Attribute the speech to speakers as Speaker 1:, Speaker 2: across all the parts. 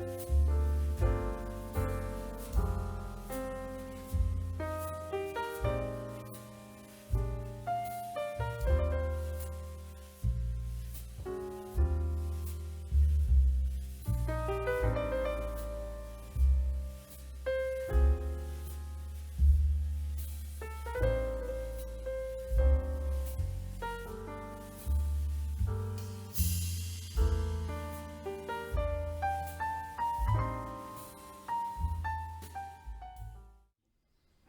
Speaker 1: you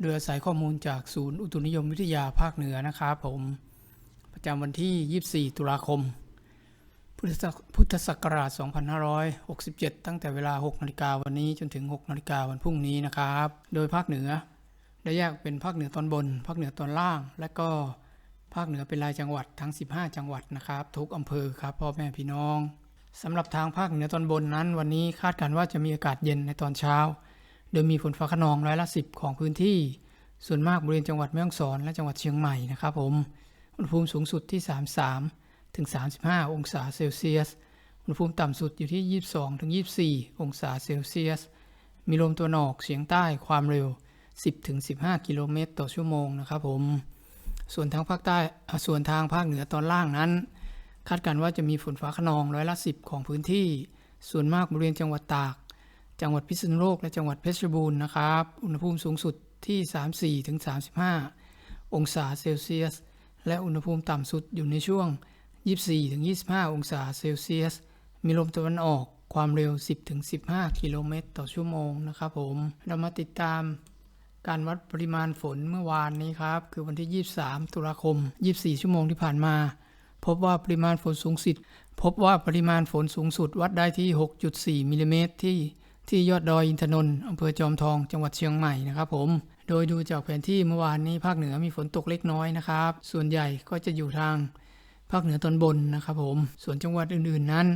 Speaker 1: โดยอาศัยข้อมูลจากศูนย์อุตุนิยมวิทยาภาคเหนือนะครับผมประจำวันที่ 24 ตุลาคม พุทธศักราช 2567 ตั้งแต่เวลา 6 นาฬิกาวันนี้จนถึง 6 นาฬิกาวันพรุ่งนี้นะครับ โดยภาคเหนือ ได้แยกเป็นภาคเหนือตอนบน ภาคเหนือตอนล่าง และก็ภาคเหนือเป็นรายจังหวัดทั้ง 15 จังหวัดนะครับ ทุกอำเภอครับพ่อแม่พี่น้องสำหรับทางภาคเหนือตอนบนนั้น วันนี้คาดการณ์ว่าจะมีอากาศเย็นในตอนเช้า โดยมีฝนฟ้าขนองร้อยละสิบของพื้นที่ ส่วนมากบริเวณจังหวัดแม่ฮ่องสอนและจังหวัดเชียงใหม่นะครับผม อุณหภูมิสูงสุดที่ 33 ถึง 35 องศาเซลเซียส อุณหภูมิต่ำสุดอยู่ที่ 22 ถึง 24 องศาเซลเซียส มีลมตัวนออกเฉียงใต้ความเร็ว 10 ถึง 15 กิโลเมตรต่อชั่วโมงนะครับผม ส่วนทางภาคใต้ ส่วนทางภาคเหนือตอนล่างนั้น คาดการณ์ว่าจะมีฝนฟ้าขนองร้อยละ 10 ของพื้นที่ ส่วนมากบริเวณจังหวัดตาก จังหวัดพิษณุโลกและจังหวัดเพชรบูรณ์นะครับ อุณหภูมิสูงสุดที่ 34-35 องศาเซลเซียส และอุณหภูมิต่ำสุดอยู่ในช่วง 24-25 องศาเซลเซียส มีลมตะวันออกความเร็ว 10-15 กิโลเมตรต่อชั่วโมงนะครับผม เรามาติดตามการวัดปริมาณฝนเมื่อวานนี้ครับ คือวันที่ 23 ตุลาคม 24 ชั่วโมงที่ผ่านมา พบว่าปริมาณฝนสูงสุดพบว่าปริมาณฝนสูงสุดวัดได้ที่ 6.4 มิลลิเมตรที่ ที่ยอดดอยอินทนนท์อำเภอจอมทองจังหวัดเชียงใหม่นะครับผมโดยดูจากแผนที่เมื่อวานนี้ภาคเหนือมีฝนตกเล็กน้อยนะครับ ส่วนใหญ่ก็จะอยู่ทางภาคเหนือตอนบนนะครับผม ส่วนจังหวัดอื่นๆนั้น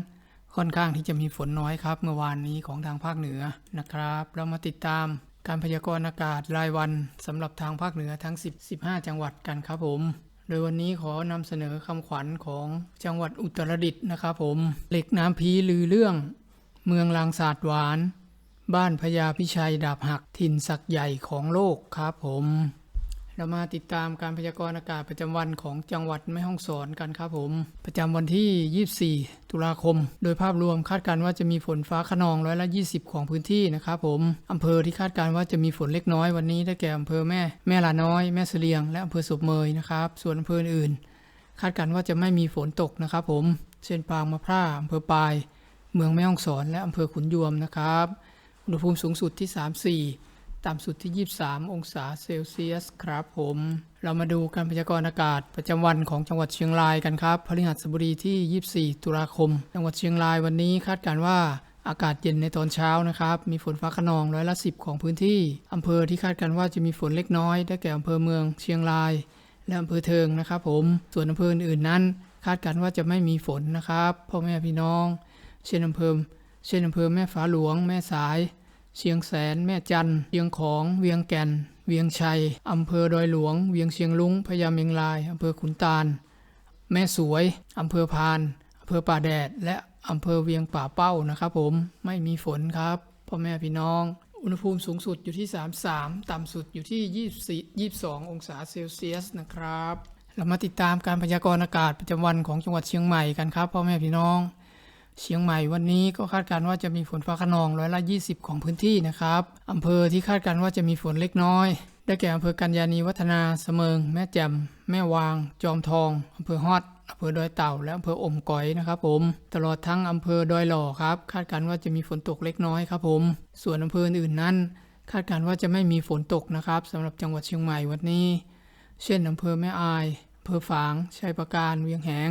Speaker 1: ค่อนข้างที่จะมีฝนน้อยครับ เมื่อวานนี้ของทางภาคเหนือนะครับ เรามาติดตามการพยากรณ์อากาศรายวันสำหรับทางภาคเหนือทั้ง 10 15 จังหวัดกันครับผม โดยวันนี้ขอนำเสนอคำขวัญของจังหวัดอุตรดิตถ์นะครับผม เหล็กน้ำพีลือเรื่อง เมืองลางศาสตร์หวาน บ้านพญาพิชัยดาบหักถิ่นศักใหญ่ของโลกครับผม เรามาติดตามการพยากรณ์อากาศประจำวันของจังหวัดแม่ฮ่องสอนกันครับผม ประจำวันที่ 24 ตุลาคม โดยภาพรวมคาดการณ์ว่าจะมีฝนฟ้าขนองร้อยละ 20 ของพื้นที่นะครับผมอำเภอที่คาดการณ์ว่าจะมีฝนเล็กน้อยวันนี้ได้แก่อำเภอแม่แม่ลาน้อยแม่เสลียงและอำเภอศพเมยนะครับส่วนอำเภออื่น คาดการณ์ว่าจะไม่มีฝนตกนะครับผมเช่นปางมะพร้าวอำเภอปาย เมืองแม่ฮ่องสอนและอำเภอขุนยวมนะครับ อุณหภูมิสูงสุดที่ 34 ต่ำสุดที่ 23 องศาเซลเซียสครับผม เรามาดูการพยากรณ์อากาศประจำวันของจังหวัดเชียงรายกันครับพฤหัสบดีที่ 24 ตุลาคม จังหวัดเชียงรายวันนี้คาดการว่าอากาศเย็นในตอนเช้านะครับ มีฝนฟ้าขนองร้อยละ10ของพื้นที่ อำเภอที่คาดการว่าจะมีฝนเล็กน้อย ได้แก่อำเภอเมืองเชียงราย และอำเภอเทิงนะครับผม ส่วนอำเภออื่นๆนั้น คาดการว่าจะไม่มีฝนนะครับ พ่อแม่พี่น้อง เช่นอำเภอ เช่นอำเภอแม่ฟ้าหลวง แม่สาย เชียงแสน แม่จันเชียงของ เวียงแก่น เวียงชัยอำเภอดอยหลวง เวียงเชียงลุงพญาเมงรายอำเภอขุนตาล แม่สวยอำเภอพานอำเภอป่าแดด และอำเภอเวียงป่าเป้านะครับผมไม่มีฝนครับพ่อแม่พี่น้อง อุณหภูมิสูงสุดอยู่ที่ 33 ต่ำสุดอยู่ที่ 24 22 องศาเซลเซียสนะครับ เรามาติดตามการพยากรณ์อากาศประจำวันของจังหวัดเชียงใหม่กันครับพ่อแม่พี่น้อง เชียงใหม่วันนี้ก็คาดการณ์ว่าจะมีฝนฟ้าขนองร้อยละ 20 ของพื้นที่นะครับอำเภอที่คาดการณ์ว่าจะมีฝนเล็กน้อย ได้แก่อำเภอกัญญาณีวัฒนาเสมิง แม่แจ่มแม่วาง จอมทองอำเภอฮอดอำเภอดอยเต่าและอำเภออมก๋อยนะครับผม ตลอดทั้งอำเภอดอยหล่อครับ คาดการณ์ว่าจะมีฝนตกเล็กน้อยครับผม ส่วนอำเภออื่นนั้น คาดการณ์ว่าจะไม่มีฝนตกนะครับสำหรับจังหวัดเชียงใหม่วันนี้ เช่นอำเภอแม่อายอำเภอฝางชัยประการเวียงแหง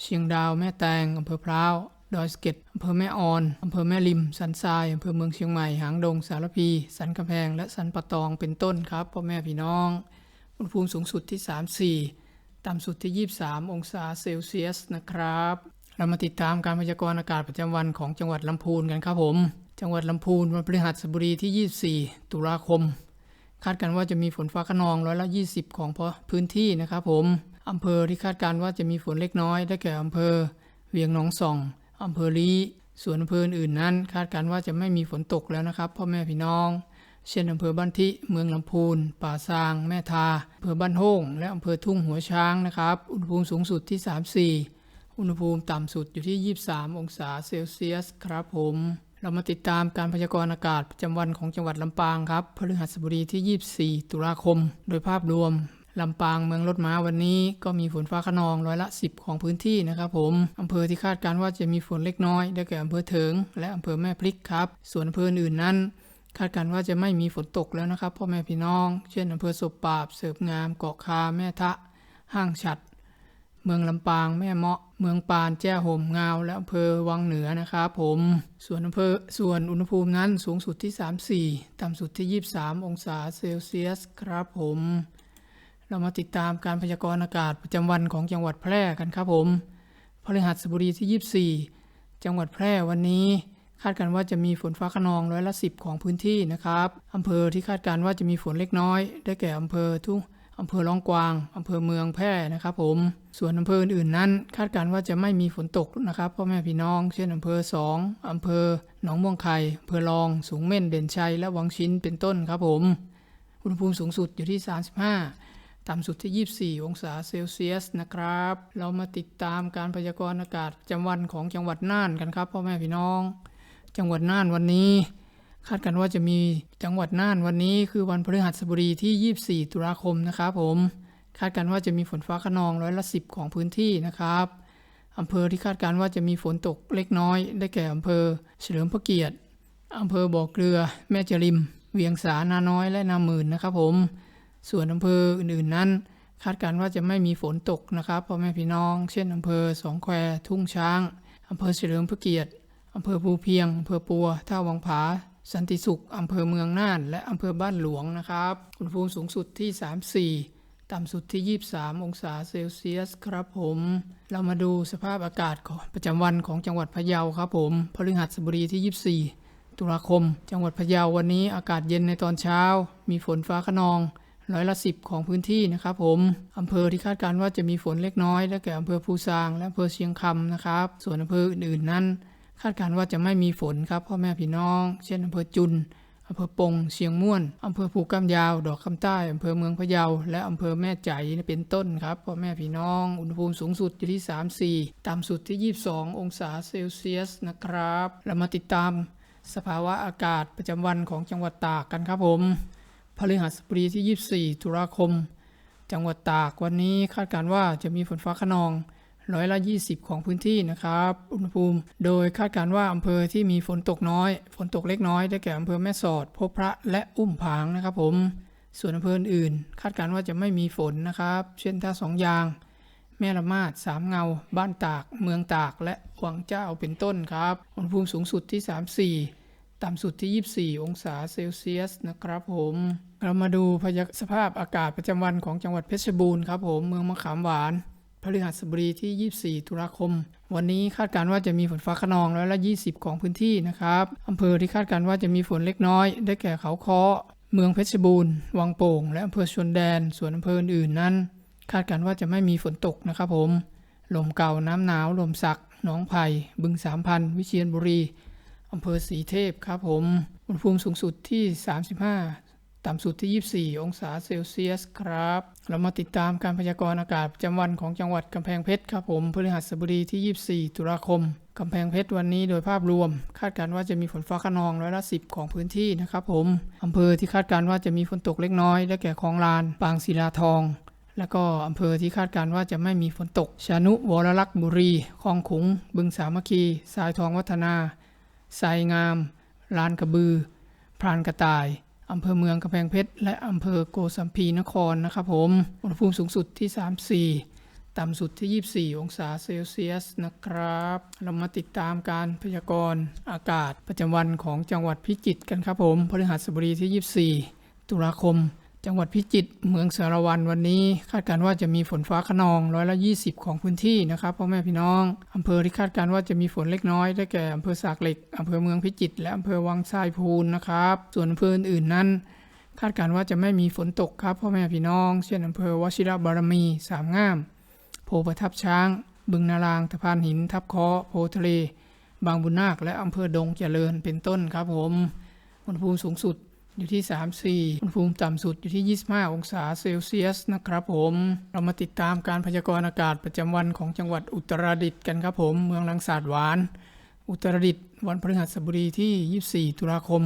Speaker 1: เชียงดาวแม่แตงอำเภอพร้าว ดอยสะเก็ดอำเภอแม่ออนอำเภอแม่ริม สันทรายอำเภอเมืองเชียงใหม่ หางดง สารพี สันกำแพง และสันปะตองเป็นต้นครับพ่อแม่พี่น้องอุณหภูมิสูงสุดที่ 34 ต่ำสุดที่ 23 องศาเซลเซียสนะครับ เรามาติดตามการพยากรณ์อากาศประจำวันของจังหวัดลำพูนกันครับผม จังหวัดลำพูนวันพฤหัสบดีที่ 24 ตุลาคม คาดการณ์ว่าจะมีฝนฟ้าขนองร้อยละ 20 ของพื้นที่นะครับผมอำเภอที่คาดการณ์ว่าจะมีฝนเล็กน้อยได้แก่อำเภอ เวียงหนองส่อง อำเภอลีส่วนอำเภออื่นนั้น คาดการณ์ว่าจะไม่มีฝนตกแล้วนะครับพ่อแม่พี่น้อง เช่นอำเภอบ้านทิ เมืองลำพูน ป่าซาง แม่ทาอำเภอบ้านโฮ่งและอำเภอทุ่งหัวช้างนะครับ อุณหภูมิสูงสุดที่ 34 อุณหภูมิต่ำสุดอยู่ที่ 23 องศาเซลเซียสครับผม เรามาติดตามการพยากรณ์อากาศประจำวันของจังหวัดลำปางครับพฤหัสบดีที่ 24 ตุลาคม โดยภาพรวม ลำปางเมืองรถม้าวันนี้ก็มีฝนฟ้าขนองร้อยละ 10 ของพื้นที่นะครับผมอำเภอที่คาดการณ์ว่าจะมีฝนเล็กน้อยได้แก่อำเภอเถิง และอำเภอแม่พริกครับ ส่วนอำเภออื่นนั้น คาดการณ์ว่าจะไม่มีฝนตกแล้วนะครับพ่อแม่พี่น้อง เช่นอำเภอศพปราบเสิบงามเกาะคาแม่ทะ ห้างฉัด เมืองลำปางแม่เมาะ เมืองปานแจ้ห่มงาว และอำเภอวังเหนือนะครับผม ส่วนอำเภอส่วนอุณหภูมินั้นสูงสุดที่ 34 ต่ำสุดที่ 23 องศาเซลเซียสครับผม เรามาติดตามการพยากรณ์อากาศประจำวันของจังหวัดแพร่กันครับผมพฤหัสบดีที่ 24 จังหวัดแพร่วันนี้ คาดการณ์ว่าจะมีฝนฟ้าขนองร้อยละ10 ของพื้นที่นะครับอำเภอที่คาดการณ์ว่าจะมีฝนเล็กน้อย ได้แก่อำเภอทุ่งอำเภอล่องกวางอำเภอเมืองแพร่นะครับผม ส่วนอำเภออื่นๆนั้น คาดการณ์ว่าจะไม่มีฝนตกนะครับพ่อแม่พี่น้อง เช่นอำเภอสองอำเภอหนองม่วงไข่อำเภอรอง สูงเม่นเด่นชัย และวังชิ้นเป็นต้นครับผม อุณหภูมิสูงสุดอยู่ที่ 35 ต่ำสุดที่ 24 องศาเซลเซียสนะครับ เรามาติดตามการพยากรณ์อากาศจำวันของจังหวัดน่านกันครับพ่อแม่พี่น้อง จังหวัดน่านวันนี้ คาดกันว่าจะมีจังหวัดน่านวันนี้คือวันพฤหัสบดีที่ 24 ตุลาคมนะครับผม คาดกันว่าจะมีฝนฟ้าขนองร้อยละ 10 ของพื้นที่นะครับอำเภอที่คาดการณ์ว่าจะมีฝนตกเล็กน้อย ได้แก่อำเภอ เฉลิมพระเกียรติอำเภอบ่อเกลือ แม่จริม เวียงสานาน้อยและนาหมื่นนะครับผม ส่วนอำเภออื่นๆนั้น คาดการณ์ว่าจะไม่มีฝนตกนะครับพ่อแม่พี่น้อง เช่นอำเภอสองแควทุ่งช้างอำเภอเฉลิมพระเกียรติอำเภอภูเพียงอำเภอปัวท่าวังผา สันติสุขอำเภอเมืองน่าน และอำเภอบ้านหลวงนะครับอุณหภูมิสูงสุดที่ 34 ต่ำสุดที่ 23 องศาเซลเซียสครับผม เรามาดูสภาพอากาศของประจำวันของจังหวัดพะเยาครับผมพฤหัสบดีที่ 24 ตุลาคม จังหวัดพะเยาวันนี้อากาศเย็นในตอนเช้า มีฝนฟ้าขนอง ร้อยละสิบของพื้นที่นะครับผมอำเภอที่คาดการณ์ว่าจะมีฝนเล็กน้อยได้แก่อำเภอภูซางและอำเภอเชียงคำนะครับ ส่วนอำเภออื่นๆนั้น คาดการณ์ว่าจะไม่มีฝนครับพ่อแม่พี่น้อง เช่นอำเภอจุนอำเภอปง เชียงม่วน อำเภอภูกำยาว ดอกคำใต้ อำเภอเมืองพะเยา และอำเภอแม่ใจเป็นต้นครับ พ่อแม่พี่น้อง อุณหภูมิสูงสุดอยู่ที่ 34 ต่ำสุดที่ 22 องศาเซลเซียสนะครับ เรามาติดตามสภาวะอากาศประจำวันของจังหวัดตากกันครับผม พฤหัสบดีที่ 24 ตุลาคม จังหวัดตากวันนี้คาดการว่าจะมีฝนฟ้าขนองร้อยละ 20 ของพื้นที่นะครับ อุณหภูมิ โดยคาดการว่าอำเภอที่มีฝนตกน้อย ฝนตกเล็กน้อยได้แก่อำเภอแม่สอด พบพระและอุ้มผางนะครับผม ส่วนอำเภออื่น คาดการว่าจะไม่มีฝนนะครับ เช่นท่าสองยาง แม่ละมาดสามเงา บ้านตาก เมืองตาก และหวังเจ้าเป็นต้นครับ อุณหภูมิสูงสุดที่ 34 ต่ำสุดที่ 24 องศาเซลเซียสนะครับผม เรามาดูพยากสภาพอากาศประจำวันของจังหวัดเพชรบูรณ์ครับผมเมืองมะขามหวานพฤหัสบดีที่ 24 ตุลาคม วันนี้คาดการณ์ว่าจะมีฝนฟ้าขนองร้อยละ 20 ของพื้นที่นะครับอำเภอที่คาดการณ์ว่าจะมีฝนเล็กน้อย ได้แก่เขาเคาะเมืองเพชรบูรณ์ วังโป่ง และอำเภอชนแดน ส่วนอำเภออื่นๆนั้น คาดการณ์ว่าจะไม่มีฝนตกนะครับผม ลมเก่าน้ำหนาวลมสักหนองไผ่บึงสามพันวิเชียรบุรีอำเภอสีเทพครับผม อุณหภูมิสูงสุดที่ 35 ต่ำสุดที่ 24 องศาเซลเซียสครับ เรามาติดตามการพยากรณ์อากาศประจำวันของจังหวัดกำแพงเพชรครับผมพฤหัสบดีที่ 24 ตุลาคมกำแพงเพชรวันนี้โดยภาพรวม คาดการณ์ว่าจะมีฝนฟ้าขนองร้อยละ10ของพื้นที่นะครับผมอำเภอที่คาดการณ์ว่าจะมีฝนตกเล็กน้อยได้แก่คลองลาน ปางศิลาทอง แล้วก็อำเภอที่คาดการณ์ว่าจะไม่มีฝนตก ชานุวรลักษ์บุรีคลองขุง บึงสามัคคีสายทองวัฒนาไซงาม ลานกระบือ พรานกระต่าย อำเภอเมืองกำแพงเพชร และอำเภอโกสัมพีนครนะครับผม อุณหภูมิสูงสุดที่ 34 ต่ำสุดที่ 24 องศาเซลเซียสนะครับ เรามาติดตามการพยากรณ์อากาศประจำวันของจังหวัดพิจิตรกันครับผมพฤหัสบดีที่ 24 ตุลาคม จังหวัดพิจิตรเมืองสารวันวันนี้ คาดการณ์ว่าจะมีฝนฟ้าขนองร้อยละ20 ของพื้นที่นะครับพ่อแม่พี่น้องอำเภอที่คาดการณ์ว่าจะมีฝนเล็กน้อยได้แก่อำเภอสากเหล็กอำเภอเมืองพิจิตรและอำเภอวังทรายพูนนะครับ ส่วนอำเภออื่นๆนั้น คาดการณ์ว่าจะไม่มีฝนตกครับพ่อแม่พี่น้อง เช่นอำเภอวชิระบารมีสามงาม โพประทับช้าง บึงนารางตะพานหิน ทับคาะโพทะเล บางบุญนาค และอำเภอดงเจริญเป็นต้นครับผมอุณหภูมิสูงสุด อยู่ที่ 34 อุณหภูมิต่ำสุดอยู่ที่ 25 องศาเซลเซียสนะครับผม เรามาติดตามการพยากรณ์อากาศประจำวันของจังหวัดอุตรดิตถ์กันครับผม เมืองลังสาดหวาน อุตรดิตถ์วันพฤหัสบดีที่ 24 ตุลาคม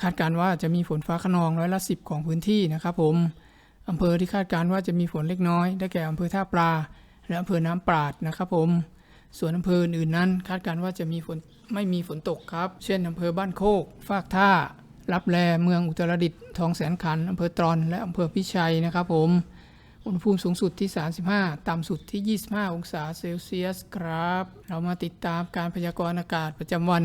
Speaker 1: คาดการว่าจะมีฝนฟ้าขนองร้อยละ 10 ของพื้นที่นะครับผมอำเภอที่คาดการว่าจะมีฝนเล็กน้อย ได้แก่อำเภอท่าปลา และอำเภอน้ำปราดนะครับผม ส่วนอำเภออื่นๆนั้น คาดการว่าจะมีฝนไม่มีฝนตกครับ เช่นอำเภอบ้านโคก ฟากท่า รับแลเมืองอุตรดิตถ์ทองแสนขันอำเภอตรอนและอำเภอพิชัยนะครับผมอุณหภูมิสูงสุดที่ 35 ต่ำสุดที่ 25 องศาเซลเซียสครับ เรามาติดตามการพยากรณ์อากาศประจำวัน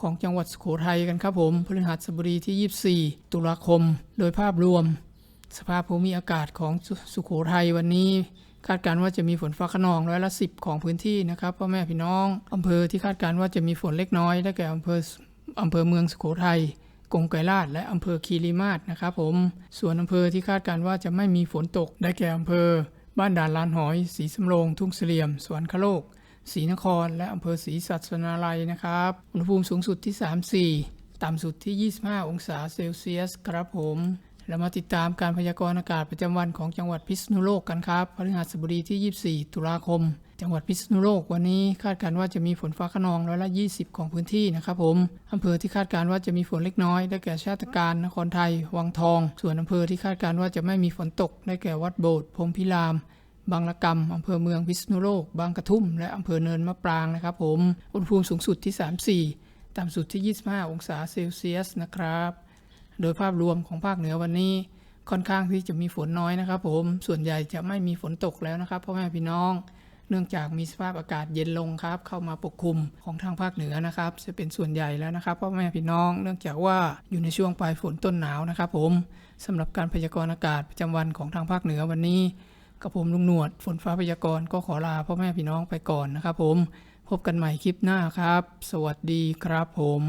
Speaker 1: ของจังหวัดสุโขทัยกันครับผมพฤหัสบดีที่ 24 ตุลาคม โดยภาพรวม สภาพภูมิอากาศของสุสุโขทัยวันนี้ คาดการณ์ว่าจะมีฝนฟ้าขนองร้อยละ10ของพื้นที่นะครับพ่อแม่พี่น้องอำเภอที่คาดการณ์ว่าจะมีฝนเล็กน้อยได้แก่อำเภออำเภอเมืองสุโขทัย กงไกรลาดและอำเภอคีรีมาศนะครับผม ส่วนอำเภอที่คาดการว่าจะไม่มีฝนตกได้แก่อำเภอ บ้านด่านลานหอยศรีสำโรง ทุ่งเสลี่ยม สวนคโลกศรีนคร และอำเภอศรีสัชนาลัยนะครับ อุณหภูมิสูงสุดที่ 34 ต่ำสุดที่ 25 องศาเซลเซียสครับผมเรามาติดตามการพยากรณ์อากาศประจำวันของจังหวัดพิษณุโลกกันครับพฤหัสบดีที่ 24 ตุลาคม จังหวัดพิษณุโลกวันนี้คาดการณ์ว่าจะมีฝนฟ้าขนองร้อยละ 20 ของพื้นที่นะครับผมอำเภอที่คาดการณ์ว่าจะมีฝนเล็กน้อยได้แก่ชาติการนครไทย วังทอง ส่วนอำเภอที่คาดการณ์ว่าจะไม่มีฝนตกได้แก่วัดโบสถ์พรมพิรามบางละกำอำเภอเมืองพิษณุโลก บางกระทุ่ม และอำเภอเนินมะปรางนะครับผมอุณหภูมิสูงสุดที่ 34 ต่ำสุดที่ 25 องศาเซลเซียสนะครับ โดยภาพรวมของภาคเหนือวันนี้ค่อนข้างที่จะมีฝนน้อยนะครับผม ส่วนใหญ่จะไม่มีฝนตกแล้วนะครับพ่อแม่พี่น้อง เนื่องจากมีสภาพอากาศเย็นลงครับ เข้ามาปกคลุมของทางภาคเหนือนะครับ จะเป็นส่วนใหญ่แล้วนะครับพ่อแม่พี่น้อง เนื่องจากว่าอยู่ในช่วงปลายฝนต้นหนาวนะครับ ผมสำหรับการพยากรณ์อากาศประจำวันของทางภาคเหนือวันนี้กับผมลุงหนวดฝนฟ้าพยากรณ์ก็ขอลาพ่อแม่พี่น้องไปก่อนนะครับ ผมพบกันใหม่คลิปหน้าครับ สวัสดีครับผม